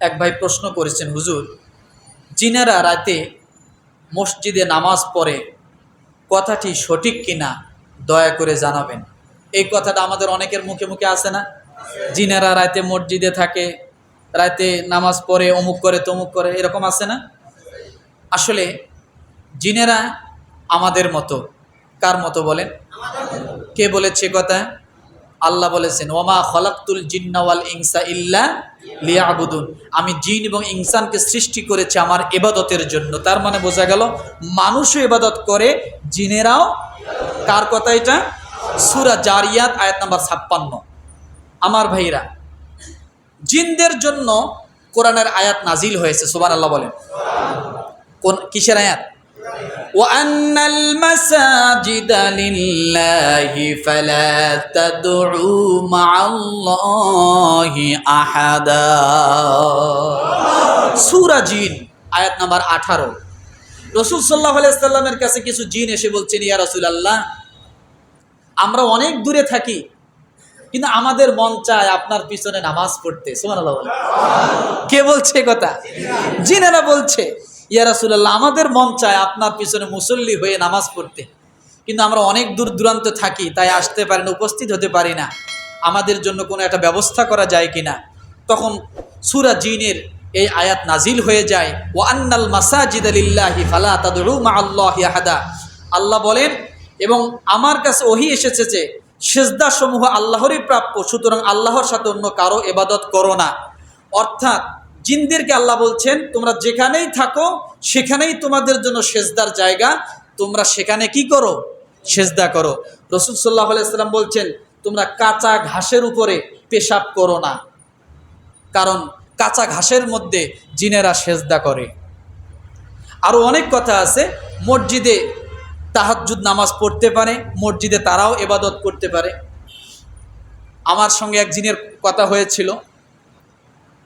এক ভাই প্রশ্ন করেছেন, হুজুর, জিনেরা রাতে মসজিদে নামাজ পড়ে কথাটি সঠিক কিনা দয়া করে জানাবেন। এই কথাটা আমাদের অনেকের মুখে মুখে আসে না? জিনেরা রাতে মসজিদে থাকে, রাতে নামাজ পড়ে, অমুক করে, তমুক করে, এরকম আছে না? আসলে জিনেরা আমাদের মতো, কার মতো বলেন? কে বলেছে কথা? আল্লাহ বলেছেন ওমা খলাক্তুল জিন্নাওয়াল ইনসা ইল্লা লিয়াবুদুন। আমি জিন এবং ইনসানকে সৃষ্টি করেছি আমার এবাদতের জন্য। তার মানে বোঝা গেল, মানুষও এবাদত করে, জিনেরাও কার কথা এটা? সুরা জারিয়াত, আয়াত নাম্বার ছাপ্পান্ন। আমার ভাইরা জিনদের জন্য কোরআনের আয়াত নাজিল হয়েছে সুবান আল্লাহ বলেন। কোন কিসের আয়াত? وأن المساجد لله فلا تدعوا مع الله أحدا সূরা জিন আয়াত নাম্বার আঠারো রসুল সাল্লাহ সাল্লামের কাছে কিছু জিন এসে বলছেন ইয়া রসুল আল্লাহ আমরা অনেক দূরে থাকি কিন্তু আমাদের মন চায় আপনার পিছনে নামাজ পড়তে সুবহানাল্লাহ বলেন। কে বলছে এ কথা জিনেরা বলছে ইয়া রাসূলুল্লাহ, আমাদের মন চায় আপনার পিছনে মুসল্লি হয়ে নামাজ পড়তে। কিন্তু আমরা অনেক দূর দূরান্ত থাকি, তাই আসতে পারি না, উপস্থিত হতে পারি না। আমাদের জন্য কোনো একটা ব্যবস্থা করা যায় কিনা? তখন সুরা জিনের এই আয়াত নাজিল হয়ে যায় ও আন্নাল মাসাজিদ আলিল্লাহি ফালা তাদউ মা আল্লাহি আহাদা। আল্লাহ বলেন, এবং আমার কাছে ওহি এসেছে যে সেজদা সমূহ আল্লাহরই প্রাপ্য, সুতরাং আল্লাহর সাথে অন্য কারও এবাদত করো না। অর্থাৎ জিনদেরকে আল্লাহ বলছেন, তোমরা যেখানেই থাকো, সেখানেই তোমাদের জন্য সেজদার জায়গা। তোমরা সেখানে কি করো? সেজদা করো। রসুল সাল্লাহ আলাইসাল্লাম বলছেন, তোমরা কাঁচা ঘাসের উপরে পেশাব করো না। কারণ কাঁচা ঘাসের মধ্যে জিনেরা সেজদা করে। আরও অনেক কথা আছে, মসজিদে তাহাজ্জুদ নামাজ পড়তে পারে, মসজিদে তারাও এবাদত করতে পারে। আমার সঙ্গে এক জিনের কথা হয়েছিল।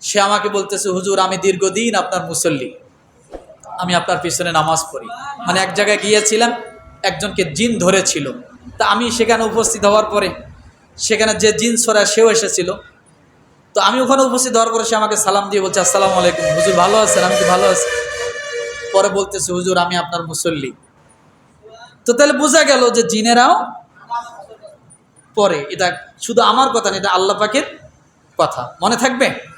সে আমাকে বলতেছে, হুজুর, আমি দীর্ঘদিন আপনার মুসল্লি। আমি আপনার পিছনে নামাজ পড়ি। মানে এক জায়গায় গিয়েছিলাম, একজনকে জিন ধরেছিল। তা আমি সেখানে উপস্থিত হওয়ার পরে, সেখানে যে জিন সরা, সেও এসেছিল। তো আমি ওখানে উপস্থিত হওয়ার পরে সে আমাকে সালাম দিয়ে বলছে, আসসালামু আলাইকুম। হুজুর, ভালো আছেন? আমি কি ভালো আছি? পরে বলতেছে, হুজুর, আমি আপনার মুসল্লি। তো তাহলে বোঝা গেল যে জিনেরাও পরে। এটা শুধু আমার কথা না, এটা আল্লাহ পাকের কথা। মনে থাকবে?